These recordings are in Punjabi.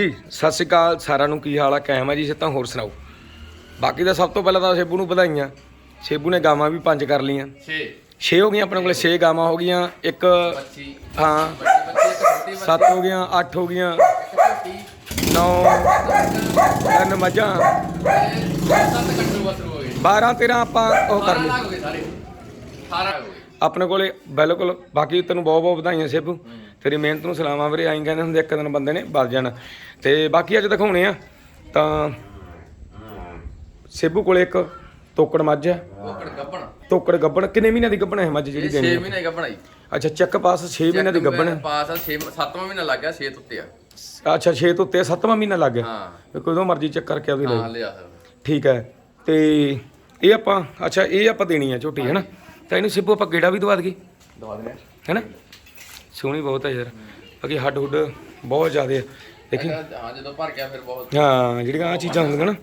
ਜੀ ਸਤਿ ਸ਼੍ਰੀ ਅਕਾਲ। ਸਾਰਿਆਂ ਨੂੰ ਕੀ ਹਾਲ ਆ? ਕਾਇਮ ਆ ਜੀ ਸਿੱਧਾ ਹੋਰ ਸੁਣਾਓ। ਬਾਕੀ ਤਾਂ ਸਭ ਤੋਂ ਪਹਿਲਾਂ ਤਾਂ ਸੇਬੂ ਨੂੰ ਵਧਾਈਆਂ। ਸੇਬੂ ਨੇ ਗਾਵਾਂ ਵੀ ਪੰਜ ਕਰ ਲੀਆਂ 6 6 ਹੋ ਗਈਆਂ ਆਪਣੇ ਕੋਲੇ 6 ਗਾਵਾਂ ਹੋ ਗਈਆਂ। ਇੱਕ 25 ਹਾਂ 25 7 ਹੋ ਗਈਆਂ 8 ਹੋ ਗਈਆਂ। 9 ਤਿੰਨ ਮੱਝਾਂ। 7 ਕੱਟੂ ਬਸ ਹੋ ਗਏ 12 13 ਆਪਾਂ ਉਹ ਕਰ 12 ਲਈ ਲੱਗ ਗਏ ਸਾਰੇ। 18 ਹੋ ਗਏ। ਆਪਣੇ ਕੋਲੇ ਬਿਲਕੁਲ ਬਾਕੀ ਤੈਨੂੰ ਬਹੁਤ ਬਹੁਤ ਵਧਾਈਆਂ ਸੇਬੂ। ਤੇਰੀ ਮਿਹਨਤ ਨੂੰ ਸਲਾਮਾਂ ਵੀਰੇ ਆਈ ਕਹਿੰਦੇ ਹੁੰਦੇ ਇੱਕ ਦਿਨ ਬੰਦੇ ਨੇ ਵੱਜ ਜਾਣਾ। ਤੇ ਬਾਕੀ ਅੱਜ ਦਿਖਾਉਣੇ ਆ ਤਾਂ ਸੇਬੂ ਕੋਲੇ ਇੱਕ ਤੋਕੜ ਮੱਝ ਹੈ। ਕੋਕੜ ਗੱਬਣ। ਤੋਕੜ ਗੱਬਣ ਕਿੰਨੇ ਮਹੀਨਿਆਂ ਦੀ ਗੱਬਣ ਹੈ ਮੱਝ ਜਿਹੜੀ 6 ਦੇਣੀ ਮਹੀਨੇ ਗੱਬਣ ਆਈ ਅੱਛਾ ਚੱਕ ਪਾਸ 6 ਮਹੀਨਿਆਂ ਦੀ ਗੱਬਣ ਹੈ। ਪਾਸ 6 7ਵਾਂ ਮਹੀਨਾ ਲੱਗ ਗਿਆ 6 ਉੱਤੇ ਆ। ਅੱਛਾ 6 ਤੋਂ ਉੱਤੇ 7ਵਾਂ ਮਹੀਨਾ ਲੱਗ ਗਿਆ। ਹਾਂ। ਕੋਈ ਮਰਜ਼ੀ ਚੈੱਕ ਕਰਕੇ ਆਪਦੀ ਹਾਂ ਲੈ ਲਿਆ ਸਕਦਾ ਠੀਕ ਹੈ। ਤੇ ਇਹ ਆਪਾਂ ਅੱਛਾ ਇਹ ਆਪਾਂ ਦੇਣੀ ਆ ਝੋਟੀ ਹੈ ਨਾ ਤਾਂ ਇਹਨੂੰ ਸਿੱਬੂ ਆਪਾਂ ਗੇੜਾ ਵੀ ਦਵਾ ਦਈਏ। ਦਵਾ ਦਿੰਦੇ ਹੈ ਨਾ ਸੋਹਣੀ ਬਹੁਤ ਹੈ ਯਾਰ। ਬਾਕੀ ਹੱਡ ਹੁੱਡ ਬਹੁਤ ਜ਼ਿਆਦੇ ਆ। ਦੇਖੀ। ਆ ਹਾਂ ਜਦੋਂ ਭਰ ਗਿਆ ਫਿਰ ਬਹੁਤ। ਹਾਂ ਜਿਹੜੀਆਂ ਆ ਚੀਜ਼ਾਂ ਹੁੰਦੀਆਂ ਨਾ।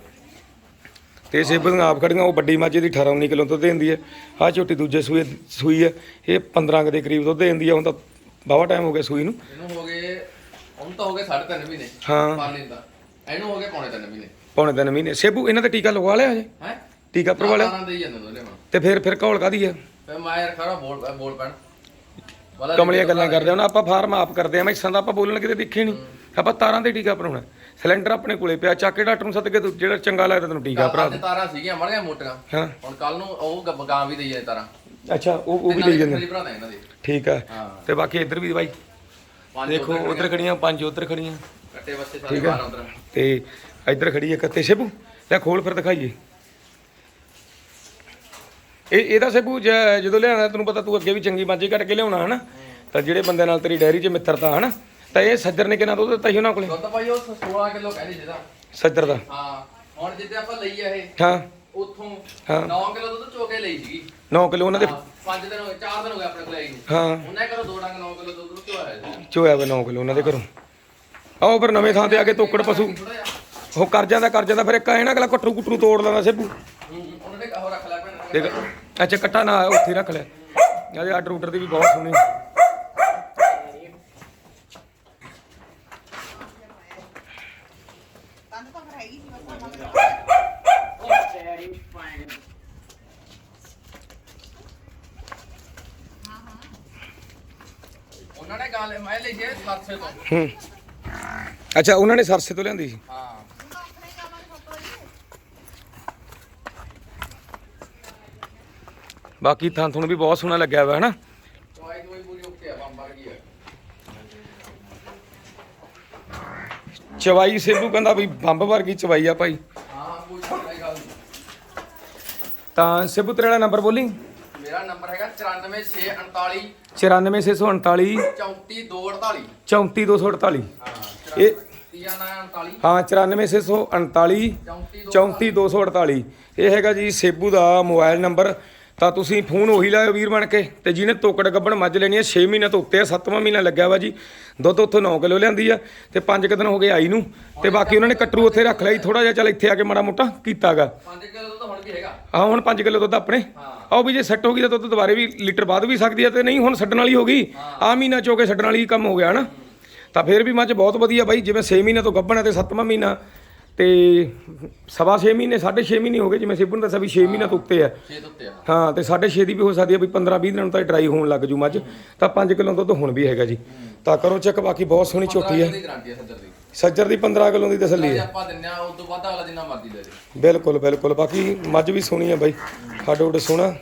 ਤੇ ਸੇਬ ਦੀਆਂ ਆਪ ਖੜੀਆਂ ਉਹ ਵੱਡੀ ਮੱਝ ਦੀ 18 19 ਕਿਲੋ ਦੁੱਧ ਦਿੰਦੀ ਹੈ ਆਹ ਝੋਟੀ ਦੂਜੇ ਸੂਏ ਸੂਈ ਹੈ ਇਹ 15 ਕੁ ਦੇ ਕਰੀਬ ਦੁੱਧ ਦਿੰਦੀ ਹੈ ਹੁਣ ਤਾਂ ਬਾਵਾ ਟਾਈਮ ਹੋ ਗਿਆ ਸੂਈ ਨੂੰ। ਇਹਨੂੰ ਹੋ ਗਏ ਹੁਣ ਤਾਂ ਹੋ ਗਏ 3.5 ਮਹੀਨੇ। ਹਾਂ। ਦਾ। ਇਹਨੂੰ ਹੋ ਗਏ ਪੌਣੇ 3 ਮਹੀਨੇ। ਪੌਣੇ ਤਿੰਨ ਮਹੀਨੇ। ਸੇਬੂ ਇਹਨਾਂ ਤੇ ਟੀਕਾ ਲਗਵਾ ਲਿਆ ਹਜੇ? ਹੈ? ਟੀਕਾ ਭਰਵਾ ਲਿਆ ਦੇ ਤੇ ਫਿਰ ਫਿਰ ਘੋਲ ਕਾਦੀ ਹੈ ਫਿਰ ਮੈਂ ਯਾਰ ਖਰਾ ਬੋਲ ਬੋਲ ਪੈਣ। ਕਮਲੀਆਂ ਗੱਲਾਂ ਕਰਦੇ ਹੁਣ ਆਪਾਂ ਫਾਰਮ ਆਪ ਕਰਦੇ ਆ ਮੈਸਾਂ ਦਾ ਆਪਾਂ ਬੋਲਣ ਕਿਤੇ ਦੇਖੇ ਨਹੀਂ ਆਪਾਂ ਤਾਰਾਂ ਦੇ ਟੀਕਾ ਭਰਾਉਣਾ ਸਿਲੰਡਰ ਆਪਣੇ ਕੋਲੇ ਪਿਆ ਚੱਕ ਕੇ ਡਾਕਟਰ ਨੂੰ ਸੱਦ ਕੇ ਤੂੰ ਜਿਹੜਾ ਚੰਗਾ ਲੱਗਦਾ ਤੈਨੂੰ ਟੀਕਾ ਭਰਾ ਅੱਜ ਤਾਰਾਂ ਸੀਗੀਆਂ ਮੜ ਮੋਟੀਆਂ। ਹਾਂ। ਹੁਣ ਕੱਲ ਨੂੰ ਉਹ ਗ- ਗਾਂ ਵੀ ਦੇਈ ਜਾਏ ਤਾਰਾਂ। ਅੱਛਾ ਉਹ ਉਹ ਵੀ ਲਈ ਜਾਂਦੇ ਦਾ ਦੇ। ਠੀਕ ਹਾਂ। ਤੇ ਬਾਕੀ ਇੱਧਰ ਵੀ ਬਾਈ ਦੇਖੋ ਉਧਰ ਖੜੀਆਂ। ਪੰਜ ਉਧਰ ਖੜੀਆਂ। ਕੱਟੇ ਬੱਚੇ ਸਾਰੇ ਬਾਹਰ ਉਧਰ। ਤੇ ਇੱਧਰ ਖੜੀ ਹੈ ਕੱਤੇ ਸੇਬੂ ਲੈ ਖੋਲ ਫਿਰ ਦਿਖਾਈਏ। ਇਹ ਇਹਦਾ ਸੇਬੂ ਜ- ਜਦੋਂ ਲਿਆਉਣਾ ਤੈਨੂੰ ਪਤਾ ਤੂੰ ਅੱਗੇ ਵੀ ਚੰਗੀ ਬਾਜੀ ਕੱਟ ਕੇ ਲਿਆਉਣਾ ਹਨਾ? ਤਾਂ ਜਿਹੜੇ ਬੰਦੇ ਨਾਲ ਤੇਰੀ ਡੈਰੀ 'ਚ ਮਿੱਤਰਤਾ ਹਨਾ? ਤਾਂ ਇਹ ਸੱਜਰ ਨੇ ਕਿੰਨਾ ਦੁੱਧ ਦਿੱਤਾ ਸੀ ਉਹਨਾਂ ਕੋਲੇ? ਦੁੱਧ ਭਾਈ ਉਹ 16 ਕਿਲੋ ਕਹਿੰਦੇ ਜਿਹਦਾ। ਸੱਜਰ ਦਾ। ਹਾਂ ਹੁਣ ਜਿੱਦੇ ਆਪਾਂ ਲਈ ਆ ਇਹ ਹਾਂ। ਉੱਥੋਂ ਹਾਂ। 9 ਕਿਲੋ ਦੁੱਧ ਚੋਕੇ ਲਈ ਸੀਗੀ। 9 ਕਿਲੋ ਉਹਨਾਂ ਦੇ 5 ਦਿਨ ਹੋ ਗਏ 4 ਦਿਨ ਹੋ ਗਏ ਆਪਣੇ ਕੋਲ ਆਈ ਨੂੰ। ਹਾਂ। ਉਹਨੇ ਕਰੋ ਦੋ ਡੰਗ 9 ਕਿਲੋ ਦੁੱਧ ਚੋਇਆ ਸੀ ਚੋਇਆ ਵੇ 9 ਕਿਲੋ ਉਹਨਾਂ ਦੇ ਘਰੋਂ। ਆਓ ਫਿਰ ਨਵੇਂ ਥਾਂ ਤੇ ਆ ਕੇ ਤੋਕੜ ਪਸ਼ੂ। ਥੋੜਾ ਜਿਹਾ। ਉਹ ਕਰ ਜਾਂਦਾ ਕਰ ਜਾਂਦਾ ਫਿਰ ਇੱਕ ਐ ਨਾ ਅਗਲਾ ਕਟਰੂ ਕੁਟਰੂ ਤੋੜ ਲੈਂਦਾ ਸੇਬੂ। ਹੂੰ, ਹੂੰ, ਉਹਨਾਂ ਦੇਖ ਅੱਛਾ ਕੱਟਾ ਨਾ ਉੱਥੇ ਰੱਖ ਲਿਆ ਇਹਦੇ ਆਰਡਰ ਉਡਰ ਦੀ ਵੀ ਬਹੁਤ ਸੋਹਣੀ ਉਹਨਾਂ ਨੇ ਗਾਂ ਲੈ ਮੈਂ ਲਈ ਸੀ 700 ਤੋਂ। ਹੂੰ। ਅੱਛਾ ਉਹਨਾਂ ਨੇ ਸਰਸੇ ਤੋਂ ਲਿਆਂਦੀ ਸੀ ਹਾਂ ਬਾਕੀ ਥਾਂ ਤੁਹਾਨੂੰ ਵੀ ਬਹੁਤ ਸੋਹਣਾ ਲੱਗਿਆ ਹੋਇਆ ਗਈ ਆ ਚਵਾਈ ਸੇਬੂ ਕਹਿੰਦਾ ਵੀ ਬੰਬ ਵਰਗੀ ਚਵਾਈ ਆ ਭਾਈ। ਹਾਂ ਤਾਂ ਸੇਬੂ ਤੇਰਾ ਨੰਬਰ ਬੋਲੀ? ਮੇਰਾ ਨੰਬਰ ਹੈਗਾ 94648 94649 34248 34248 ਹਾਂ ਇਹ 3948 ਹਾਂ 94649 34248 ਇਹ ਹੈਗਾ ਜੀ ਸੇਬੂ ਦਾ ਮੋਬਾਈਲ ਨੰਬਰ। ਤਾਂ ਤੁਸੀਂ ਫੋਨ ਉਹੀ ਲਾਇਓ ਵੀਰ ਬਣ ਕੇ ਤੇ ਜਿਹਨੇ ਤੋਕੜ ਗੱਬਣ ਮੱਝ ਲੈਣੀ ਹੈ 6 ਮਹੀਨੇ ਤੋਂ ਉੱਤੇ ਆ 7ਵਾਂ ਮਹੀਨਾ ਲੱਗਿਆ ਵਾ ਜੀ। ਦੁੱਧ ਉੱਥੋਂ 9 ਕਿਲੋ ਲਿਆਂਦੀ ਆ ਤੇ 5 ਦਿਨ ਹੋ ਗਏ ਆਈ ਨੂੰ ਤੇ ਬਾਕੀ ਉਹਨਾਂ ਨੇ ਕਟਰੂ ਉੱਥੇ ਰੱਖ ਲਿਆ ਥੋੜਾ ਜਿਹਾ ਚੱਲ ਇੱਥੇ ਆ ਕੇ ਮਾੜਾ ਮੋਟਾ ਕੀਤਾਗਾ। 5 ਕਿਲੋ ਦੁੱਧ ਹੁਣ ਵੀ ਹੈਗਾ। ਆ ਹੁਣ 5 ਕਿਲੋ ਦੁੱਧ ਆਪਣੇ। ਆਓ ਵੀ ਜੇ ਸੈੱਟ ਹੋ ਗਈ ਤਾਂ ਦੁੱਧ ਦੁਬਾਰੇ ਵੀ ਲੀਟਰ ਬਾਅਦ ਵੀ ਸਕਦੀ ਹੈ ਤੇ ਨਹੀਂ ਹੁਣ ਛੱਡਣ ਵਾਲੀ ਹੋ ਗਈ। ਆ ਮਹੀਨਾ ਚੋ ਕੇ ਛੱਡਣ ਵਾਲੀ ਕੰਮ ਹੋ ਗਿਆ ਹਨਾ। ਤਾਂ ਫਿਰ ਵੀ ਮੱਝ ਬਹੁਤ ਵਧੀਆ ਬਾਈ ਜਿਵੇਂ 6 ਮਹੀਨੇ ਤੋਂ ਗੱਭਣ ਹੈ ਤੇ 7ਵਾਂ ਮਹੀਨਾ। ਤੇ ਸਵਾ 6 ਮਹੀਨੇ 6.5 ਮਹੀਨੇ ਹੋ ਗਏ ਜਿਵੇਂ ਸਿਬਨ ਦੱਸਿਆ ਵੀ 6 ਮਹੀਨਾ ਤੋਂ ਉੱਤੇ 6 ਆ। ਹਾਂ ਤੇ 6.5 ਦੀ ਵੀ ਹੋ ਸਕਦੀ ਹੈ ਵੀ 15 20 ਦਿਨ ਤਾਂ ਡਰਾਈ ਹੋਣ ਲੱਗ ਜੂ ਮੱਝ। ਤਾਂ 5 ਕਿਲੋ ਦੁੱਧ ਹੁਣ ਵੀ ਹੈਗਾ ਜੀ। ਤਾਂ ਕਰੋ ਚੈੱਕ ਬਾਕੀ ਬਹੁਤ ਸੋਹਣੀ ਝੋਟੀ ਹੈ ਸੱਜਰ ਦੀ। ਸੱਜਰ ਦੀ 15 ਕਿਲੋ ਦੀ ਤਸੱਲੀ ਹੈ ਆਪਾਂ ਦਿੰਨੇ ਆ ਉਸ ਤੋਂ ਵੱਧ ਅਗਲਾ ਜਿੰਨਾ ਮਰਜ਼ੀ ਦੇ ਦੇ। ਬਿਲਕੁਲ ਬਿਲਕੁਲ। ਬਾਕੀ ਮੱਝ ਵੀ ਸੋਹਣੀ ਹੈ ਬਾਈ। ਹੱਡ ਉੱਡ ਸੋਹਣਾ।